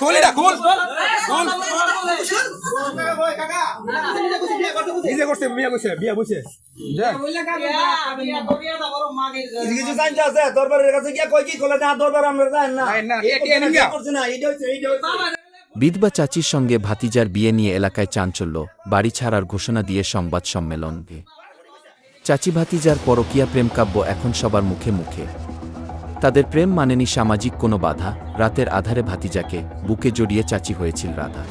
খোল এটা খোল খোল বিয়া করছে বিয়া বসে কিছু জানতে আছে দরবারের কাছে গিয়া কই কি করলে না দরবার আমরা জানেন না এটি করছে না হচ্ছে বিধবা চাচির সঙ্গে ভাতিজার বিয়ে নিয়ে এলাকায় চাঞ্চল্য, বাড়ি ছাড়ার ঘোষণা দিয়ে সংবাদ সম্মেলন। চাচি ভাতিজার পরকীয়া প্রেমকাব্য এখন সবার মুখে মুখে। তাদের প্রেম মানেনি সামাজিক কোনো বাধা, রাতের আধারে ভাতিজাকে বুকে জড়িয়ে চাচি হয়েছিল রাধা।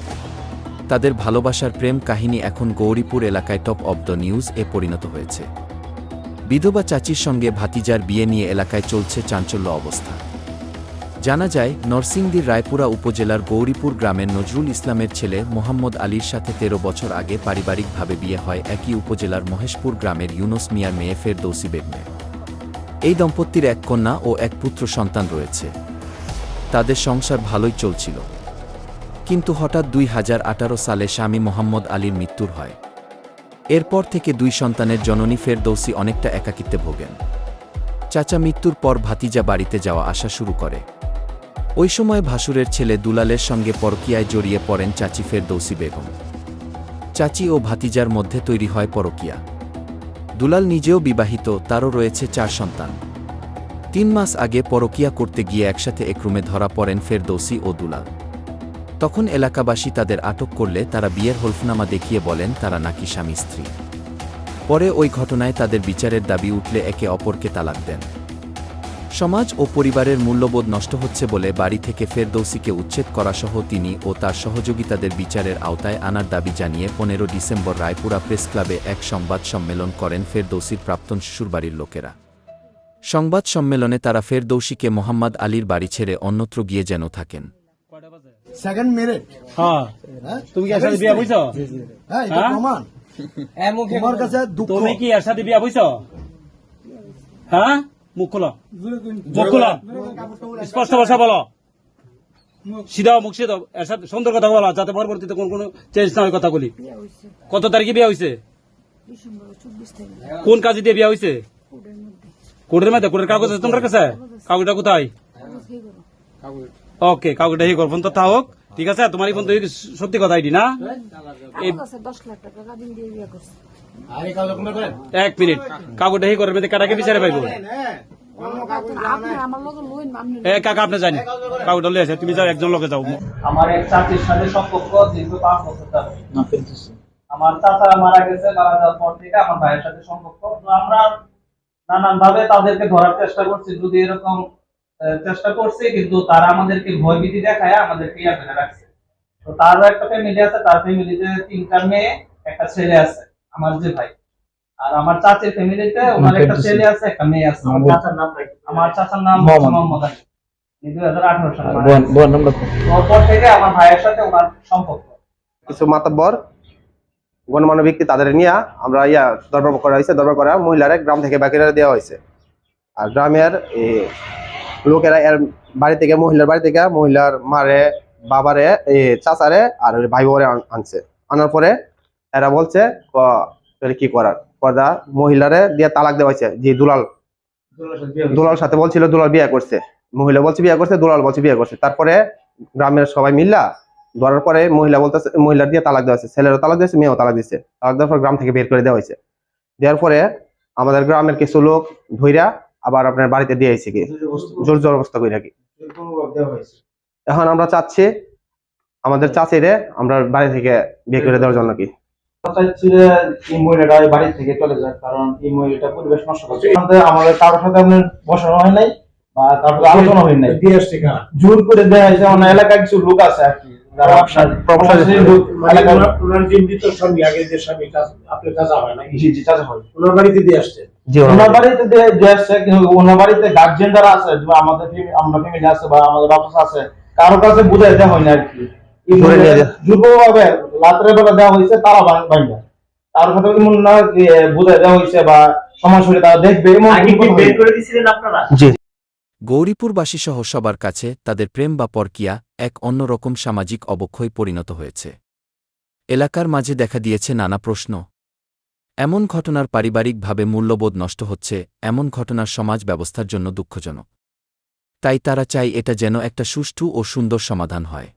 তাদের ভালোবাসার প্রেম কাহিনী এখন গৌরীপুর এলাকায় টপ অব দ্য নিউজ এ পরিণত হয়েছে। বিধবা চাচির সঙ্গে ভাতিজার বিয়ে নিয়ে এলাকায় চলছে চাঞ্চল্য অবস্থা। জানা যায়, নরসিংদীর রায়পুরা উপজেলার গৌরীপুর গ্রামের নজরুল ইসলামের ছেলে মোহাম্মদ আলীর সাথে তেরো বছর আগে পারিবারিকভাবে বিয়ে হয় একই উপজেলার মহেশপুর গ্রামের ইউনুস মিয়ার মেয়ে ফেরদৌসি বেগমে এই দম্পতির এক কন্যা ও এক পুত্র সন্তান রয়েছে। তাদের সংসার ভালোই চলছিল। কিন্তু হঠাৎ দুই হাজার আঠারো সালে স্বামী মোহাম্মদ আলীর মৃত্যুর হয়। এরপর থেকে দুই সন্তানের জননী ফেরদৌসি অনেকটা একাকিত্বে ভোগেন। চাচা মৃত্যুর পর ভাতিজা বাড়িতে যাওয়া আসা শুরু করে। ওই সময় ভাসুরের ছেলে দুলালের সঙ্গে পরকীয়ায় জড়িয়ে পড়েন চাচি ফেরদৌসি বেগম। চাচি ও ভাতিজার মধ্যে তৈরি হয় পরকীয়া। দুলাল নিজেও বিবাহিত, তারও রয়েছে চার সন্তান। তিন মাস আগে পরকীয়া করতে গিয়ে একসাথে একরুমে ধরা পড়েন ফেরদৌসি ও দুলাল। তখন এলাকাবাসী তাদের আটক করলে তারা বিয়ের হলফনামা দেখিয়ে বলেন তারা নাকি স্বামী স্ত্রী। পরে ওই ঘটনায় তাদের বিচারের দাবি উঠলে একে অপরকে তালাক দেন। সমাজ ও পরিবারের মূল্যবোধ নষ্ট হচ্ছে বলে বাড়ি থেকে ফেরদৌসিকে উচ্ছেদ করাসহ তিনি ও তার সহযোগিতাদের বিচারের আওতায় আনার দাবি জানিয়ে পনেরো ডিসেম্বর রায়পুরা প্রেস ক্লাবে এক সংবাদ সম্মেলন করেন ফেরদৌসির প্রাক্তন শ্বশুরবাড়ির লোকেরা। সংবাদ সম্মেলনে তারা ফেরদৌসিকে মোহাম্মদ আলীর বাড়ি ছেড়ে অন্যত্র গিয়ে যেন থাকেন। সেকেন্ড মেরিট হ্যাঁ। তুমি কি এর বিয়া বুঝছ? হ্যাঁ এটা হ্যাঁ? প্রমাণ। তোমার কাছে দুঃখ। তুমি কি এর সাথে বিয়া বুঝছ? হ্যাঁ? মুখ খোলো মুখ খোলো স্পষ্ট ভাষা বলো। সিধা মুখ সিধা এর সুন্দর কথা বলো যাতে পরবর্তীতে কোন কোন চেঞ্জ না হয় কথাগুলি। কত তারিখে বিয়া হয়েছে কোন কাজে দিয়ে বিয়া হয়েছে কোর্টের মধ্যে। কোর্টের কাগজ আছে তোমার কাছে? কাগজটা কোথায়? ওকে কাগজটা হি করবেন তো থাক ঠিক আছে? তোমার এই ফোন তো সত্যি কথা এটি না? দশ লাখ টাকা। এক মিনিট। কাগজটা হি করবে কাটাকে বিচারে পাইব? আপনি আমার লোক লইন আপনি এ কাকা আপনি জানি কাগজটা লিয়ে আসে তুমি যাও একজন লোকে যাও। আমার এক চাচির সাথে সম্পর্ক দীর্ঘ পাঁচ বছর আমার চাচা মারা গেছে মারা যাওয়ার পর থেকে আমার ভাইয়ের সাথে সম্পর্ক। আমরা নানান ভাবে তাদেরকে ধরার চেষ্টা করছি যদি এরকম চেষ্টা করছি কিন্তু তারা আমাদেরকে ভয়ভীতি দেখায় আমাদেরকে ইয়া করে রাখছে। তো তারও একটা ফ্যামিলি আছে তার ফ্যামিলিতে তিনটা মেয়ে একটা ছেলে আছে। আমার যে ভাই। আর আমার চাচির ফ্যামিলিতে ওনার একটা ছেলে আছে একটা মেয়ে আছে। আমার চাচার নাম আমার চাচার নাম মোহাম্মদ। আলী। দুই হাজার আঠারো সালে মারা থেকে আমার ভাইয়ের সাথে ওনার সম্পর্ক। কিছু মাতাব্বর গণমান্য ব্যক্তি তাদের নিয়ে আমরা ইয়া দরবার করা হয়েছে। দরবার করা মহিলারা গ্রাম থেকে বাকিরা দেওয়া হয়েছে। আর গ্রামের লোকেরা এর বাড়ি থেকে মহিলার বাড়ি থেকে মহিলার মারে বাবারে চাচারে আর ভাই বোরে আনছে। আনার পরে এরা বলছে ক- কি করার? পর্দা মহিলারে দিয়ে তালাক দেওয়া হয়েছে। যে দুলাল। দুলাল সাথে বলছিল দুলাল বিয়ে করছে। মহিলা বলছে বিয়ে করছে। দুলাল বলছে বিয়ে করছে। তারপরে গ্রামের সবাই মিল্লা ধরার পরে মহিলা বলতেছে মহিলার দিয়ে তালাক দেওয়া হয়েছে। ছেলেরও তালাক দিয়েছে মেয়েও তালাক দিয়েছে। তালাক দেওয়ার পর গ্রাম থেকে বের করে দেওয়া হয়েছে। দেওয়ার পরে আমাদের গ্রামের কিছু লোক ধইরা আবার আপনার বাড়িতে দিয়ে আইছে কি? জোর জোর অবস্থা করে রাখি এখন আমরা চাচ্ছি আমাদের চাচিরে আমরা বাড়ি থেকে বিয়ে করে দেওয়ার জন্য কি? চাইছি যে এই মহিলাটা বাড়ি থেকে চলে যায় কারণ এই মহিলাটা পরিবেশ নষ্ট করছে। আমাদের কারোর সাথে আপনার বসানো হয় নাই বা আলোচনা হয় নাই। জোর করে দেওয়া হয়েছে মানে কিছু লোক আছে আর কি মানে হয় হয়। আছে আমাদের আমরা ফ্যামিলি আছে বা আমাদের বাপস আছে কারও কাছে বুঝাই দেওয়া হয় না আর কি। রাত্রে বেলা দেওয়া হয়েছে তারা বাইন্দা তার সাথে এমন না যে বুঝাই দেওয়া হয়েছে বা সমাজসূরি তারা দেখবে কথা গৌরীপুরবাসী সহ সবার কাছে তাদের প্রেম বা পরকিয়া এক অন্যরকম সামাজিক অবক্ষয় পরিণত হয়েছে। এলাকার মাঝে দেখা দিয়েছে নানা প্রশ্ন। এমন ঘটনার পারিবারিকভাবে মূল্যবোধ নষ্ট হচ্ছে এমন ঘটনার সমাজ ব্যবস্থার জন্য দুঃখজনক। তাই তারা চাই এটা যেন একটা সুষ্ঠু ও সুন্দর সমাধান হয়।